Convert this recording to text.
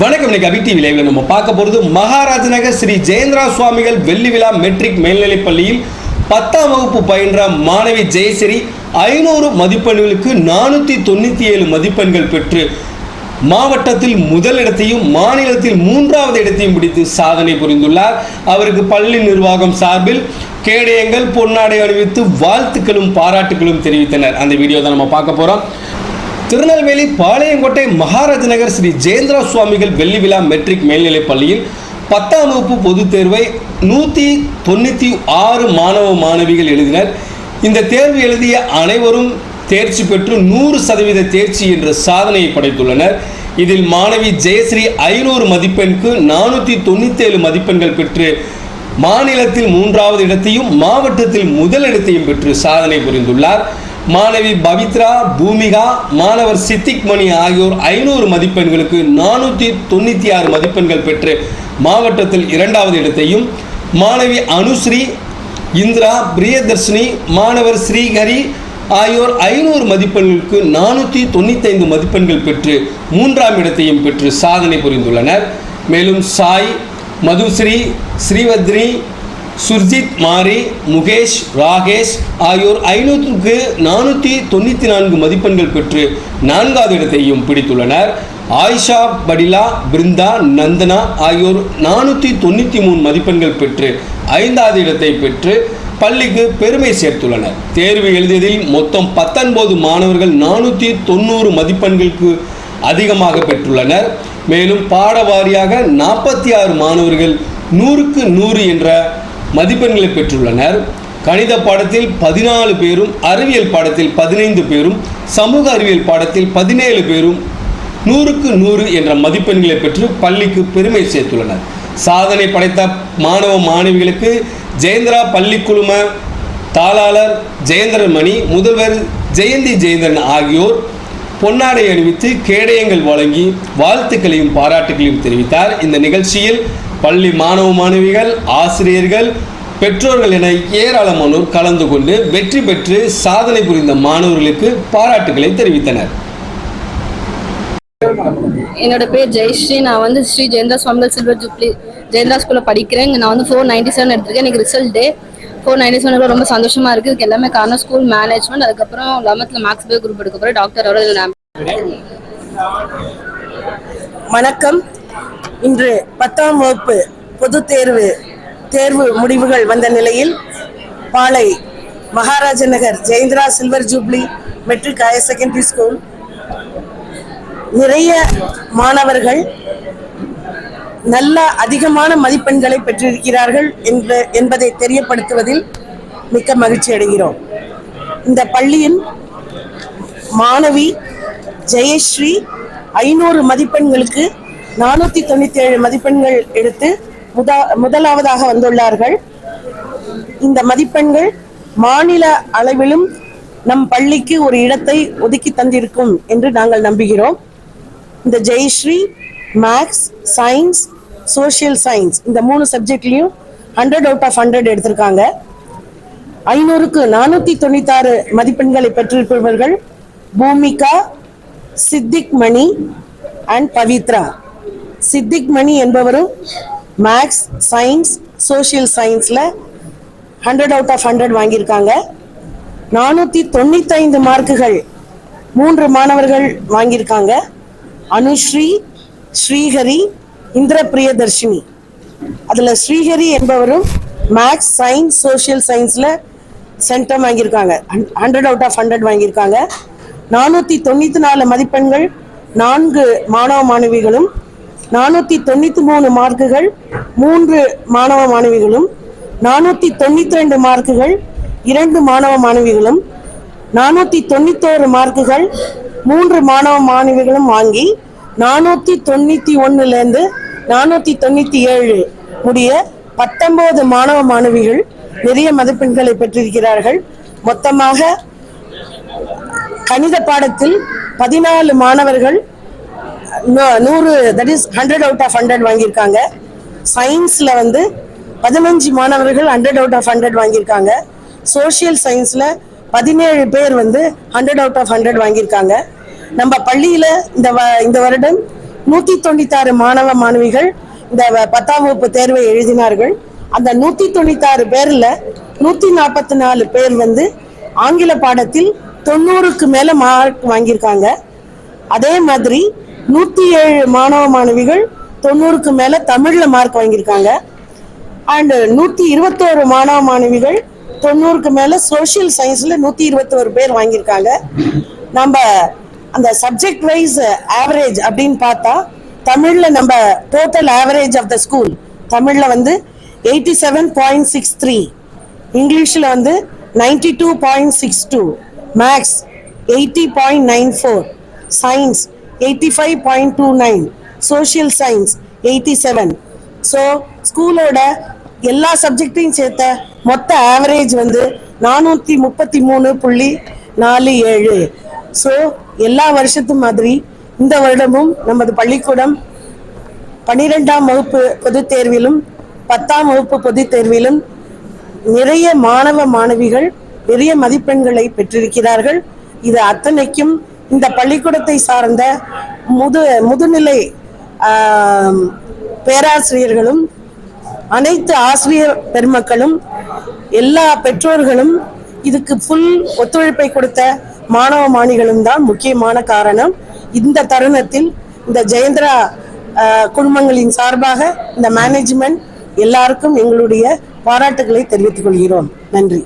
வணக்கம் இன்னைக்கு அபி டிவி லைவ்ல நம்ம பார்க்க போகிறது மகாராஜ நகர் ஸ்ரீ ஜெயந்திரா சுவாமிகள் வெள்ளி விழா மெட்ரிக் மேல்நிலைப் பள்ளியில் பத்தாம் வகுப்பு பயின்ற மாணவி ஜெயஸ்ரீ ஐநூறு மதிப்பெண்களுக்கு நானூற்றி தொண்ணூற்றி ஏழு மதிப்பெண்கள் பெற்று மாவட்டத்தில் முதலிடத்தையும் மாநிலத்தில் மூன்றாவது இடத்தையும் பிடித்து சாதனை புரிந்துள்ளார். அவருக்கு பள்ளி நிர்வாகம் சார்பில் கேடயங்கள் பொன்னாடை அணிவித்து வாழ்த்துக்களும் பாராட்டுகளும் தெரிவித்தனர். அந்த வீடியோ தான் நம்ம பார்க்க போகிறோம் திருநெல்வேலி பாளையங்கோட்டை மகாராஜ நகர் ஸ்ரீ ஜெயந்திரா சுவாமிகள் வெள்ளி விழா மெட்ரிக் மேல்நிலைப் பள்ளியில் பத்தாம் வகுப்பு பொதுத் தேர்வை நூற்றி தொண்ணூற்றி ஆறு மாணவ மாணவிகள் எழுதினர். இந்த தேர்வு எழுதிய அனைவரும் தேர்ச்சி பெற்று நூறு சதவீத தேர்ச்சி என்ற சாதனையை படைத்துள்ளனர். இதில் மாணவி ஜெயஸ்ரீ ஐநூறு மதிப்பெண்க்கு நானூற்றி தொண்ணூற்றேழு மதிப்பெண்கள் பெற்று மாநிலத்தில் மூன்றாவது இடத்தையும் மாவட்டத்தில் முதல் இடத்தையும் பெற்று சாதனை புரிந்துள்ளார். மாணவி பவித்ரா பூமிகா மாணவர் சித்திக் மணி ஆகியோர் ஐநூறு மதிப்பெண்களுக்கு நானூற்றி தொண்ணூற்றி ஆறு மதிப்பெண்கள் பெற்று மாவட்டத்தில் இரண்டாவது இடத்தையும் மாணவி அனுஸ்ரீ இந்திரா பிரியதர்ஷினி மாணவர் ஸ்ரீஹரி ஆகியோர் ஐநூறு மதிப்பெண்களுக்கு நானூற்றி தொண்ணூத்தைந்து மதிப்பெண்கள் பெற்று மூன்றாம் இடத்தையும் பெற்று சாதனை புரிந்துள்ளனர். மேலும் சாய் மதுஸ்ரீ ஸ்ரீவத்ரி சுர்ஜித் மாரி முகேஷ் ராகேஷ் ஆகியோர் ஐநூற்றுக்கு நானூற்றி தொண்ணூற்றி நான்கு மதிப்பெண்கள் பெற்று நான்காவது இடத்தையும் பிடித்துள்ளனர். ஆயிஷா படிலா பிருந்தா நந்தனா ஆகியோர் நானூற்றி தொண்ணூற்றி மூணு மதிப்பெண்கள் பெற்று ஐந்தாவது இடத்தை பெற்று பள்ளிக்கு பெருமை சேர்த்துள்ளனர். தேர்வு எழுதியதில் மொத்தம் பத்தொன்பது மாணவர்கள் நானூற்றி தொண்ணூறு மதிப்பெண்களுக்கு அதிகமாக பெற்றுள்ளனர். மேலும் பாட வாரியாக நாற்பத்தி ஆறு மாணவர்கள் நூறுக்கு நூறு என்ற மதிப்பெண்களை பெற்றுள்ளனர். கணித பாடத்தில் பதினாலு பேரும் அறிவியல் பாடத்தில் பதினைந்து பேரும் சமூக அறிவியல் பாடத்தில் பதினேழு பேரும் நூறுக்கு நூறு என்ற மதிப்பெண்களை பெற்று பள்ளிக்கு பெருமை சேர்த்துள்ளனர். சாதனை படைத்த மாணவ மாணவிகளுக்கு ஜெயந்திரா பள்ளி குழும தாளாளர் ஜெயந்திரன் மணி முதல்வர் ஜெயந்தி ஜெயந்திரன் ஆகியோர் பொன்னாடை அணிவித்து கேடயங்கள் வழங்கி வாழ்த்துக்களையும் பாராட்டுகளையும் தெரிவித்தார். இந்த நிகழ்ச்சியில் பள்ளி மாணவ மாணவிகள் ஆசிரியர்கள் பெற்றோர்கள் என ஏராளமானோர் கலந்து கொண்டு வெற்றி பெற்று சாதனை புரிந்த மாணவர்களுக்கு பாராட்டுகளை தெரிவித்தனர். என்னோட பேர் ஜெயஸ்ரீ. நான் வந்து ஸ்ரீ ஜெயந்திரா சுவாமிகள் சில்வர் ஜூப்ளி ஜெயந்திரா ஸ்கூலில் படிக்கிறேன். நான் வந்து ஃபோர் நைன்டி செவன் எடுத்திருக்கேன். எனக்கு result day four ninety seven ரொம்ப சந்தோஷமா இருக்கு. இதுக்கு எல்லாமே காரணம் ஸ்கூல் மேனேஜ்மெண்ட் அதுக்கப்புறம் லெவன்த்தில் மேக்ஸ் பே குரூப் எடுக்க போகிறேன் டாக்டர் அவர்கள் வணக்கம். இன்று பத்தாம் வகுப்பு பொதுத் தேர்வு தேர்வு முடிவுகள் வந்த நிலையில் Palai Maharaja Nagar Jayendra silver jubilee matric higher secondary school நிறைய மாணவர்கள் நல்ல அதிகமான மதிப்பெண்களை பெற்றிருக்கிறார்கள் என்ற என்பதை தெரியப்படுத்துவதில் மிக்க மகிழ்ச்சி அடைகிறோம். இந்த பள்ளியின் மாணவி ஜெயஸ்ரீ ஐநூறு மதிப்பெண்களுக்கு நானூற்றி தொண்ணூற்றி ஏழு மதிப்பெண்கள் எடுத்து முத முதலாவதாக வந்துள்ளார்கள். இந்த மதிப்பெண்கள் மாநில அளவிலும் நம் பள்ளிக்கு ஒரு இடத்தை ஒதுக்கி தந்திருக்கும் என்று நாங்கள் நம்புகிறோம். இந்த Jayashree maths science social science இந்த மூணு சப்ஜெக்ட்லையும் ஹண்ட்ரட் அவுட் ஆஃப் ஹண்ட்ரட் எடுத்திருக்காங்க. ஐநூறுக்கு நானூத்தி தொண்ணூத்தாறு மதிப்பெண்களை பெற்றிருப்பவர்கள் பூமிகா சித்திக் மணி அண்ட் பவித்ரா. சித்திக் மணி என்பவரும் மேக்ஸ் சயின்ஸ் சோஷியல் சயின்ஸில் ஹண்ட்ரட் அவுட் ஆஃப் ஹண்ட்ரட் வாங்கியிருக்காங்க. நானூற்றி தொண்ணூத்தைந்து மார்க்குகள் மூன்று மாணவர்கள் வாங்கியிருக்காங்க. அனுஸ்ரீ ஸ்ரீஹரி இந்திர பிரியதர்ஷினி அதில் ஸ்ரீஹரி என்பவரும் மேக்ஸ் சயின்ஸ் சோஷியல் சயின்ஸில் சென்டம் வாங்கியிருக்காங்க. ஹண்ட்ரட் அவுட் ஆஃப் ஹண்ட்ரட் வாங்கியிருக்காங்க. நானூற்றி தொண்ணூற்றி நாலு மதிப்பெண்கள் நான்கு மாணவ மாணவிகளும் நானூத்தி தொண்ணூத்தி மூணு மார்க்குகள் மூன்று மாணவ மாணவிகளும் நானூத்தி தொண்ணூத்தி ரெண்டு மார்க்குகள் இரண்டு மாணவ மாணவிகளும் நானூத்தி தொண்ணூத்தோரு மார்க்குகள் மூன்று மாணவ மாணவிகளும் வாங்கி நானூத்தி தொண்ணூத்தி ஒண்ணுல இருந்து நானூத்தி தொண்ணூத்தி ஏழு முடிய பத்தொன்பது மாணவ மாணவிகள் நிறைய மதிப்பெண்களை பெற்றிருக்கிறார்கள். மொத்தமாக கணித பாடத்தில் பதினாலு மாணவர்கள் நூறு that is hundred out of hundred வாங்கியிருக்காங்க. சயின்ஸில் வந்து பதினஞ்சு மாணவர்கள் ஹண்ட்ரட் அவுட் ஆஃப் ஹண்ட்ரட் வாங்கியிருக்காங்க. சோஷியல் சயின்ஸில் பதினேழு பேர் வந்து ஹண்ட்ரட் அவுட் ஆஃப் ஹண்ட்ரட் வாங்கியிருக்காங்க. நம்ம பள்ளியில் இந்த வ இந்த வருடம் நூற்றி தொண்ணூத்தாறு மாணவ மாணவிகள் இந்த வ- பத்தாம் வகுப்பு தேர்வை எழுதினார்கள். அந்த நூற்றி தொண்ணூத்தாறு பேரில் நூற்றி நாற்பத்தி நாலு பேர் வந்து ஆங்கில பாடத்தில் தொண்ணூறுக்கு மேலே மார்க் வாங்கியிருக்காங்க. அதே மாதிரி நூத்தி ஏழு மாணவ மாணவிகள் தொண்ணூறுக்கு மேல தமிழ்ல மார்க் வாங்கியிருக்காங்க. அண்ட் நூத்தி இருபத்தோரு மாணவ மாணவிகள் தொண்ணூறுக்கு மேல சோஷியல் சயின்ஸ்ல நூத்தி இருபத்தோரு பேர் வாங்கியிருக்காங்க. நம்ம அந்த சப்ஜெக்ட் வைஸ் ஆவரேஜ் அப்படின்னு பார்த்தா தமிழ்ல நம்ம total average of the school தமிழ்ல வந்து eighty seven point six three இங்கிலீஷ்ல வந்து ninety two point six two maths eighty point nine four science eighty five point two nine social science eighty seven so ஸ்கூலோட எல்லா சப்ஜெக்டையும் சேர்த்த மொத்த average வந்து நானூற்றி முப்பத்தி மூணு புள்ளி நாலு ஏழு. ஸோ எல்லா வருஷத்து மாதிரி இந்த வருடமும் நமது பள்ளிக்கூடம் பன்னிரெண்டாம் வகுப்பு பொதுத் தேர்விலும் பத்தாம் வகுப்பு பொதுத் தேர்விலும் நிறைய மாணவ மாணவிகள் நிறைய மதிப்பெண்களை பெற்றிருக்கிறார்கள். இது அத்தனைக்கும் இந்த பள்ளிக்கூடத்தை சார்ந்த முது முதுநிலை பேராசிரியர்களும் அனைத்து ஆசிரியர் பெருமக்களும் எல்லா பெற்றோர்களும் இதுக்கு ஃபுல் ஒத்துழைப்பை கொடுத்த மாணவ மாணிகளும் தான் முக்கியமான காரணம். இந்த தருணத்தில் இந்த ஜெயந்திரா குடும்பங்களின் குழுமங்களின் சார்பாக இந்த மேனேஜ்மெண்ட் எல்லாருக்கும் எங்களுடைய பாராட்டுகளை தெரிவித்துக் கொள்கிறோம். நன்றி.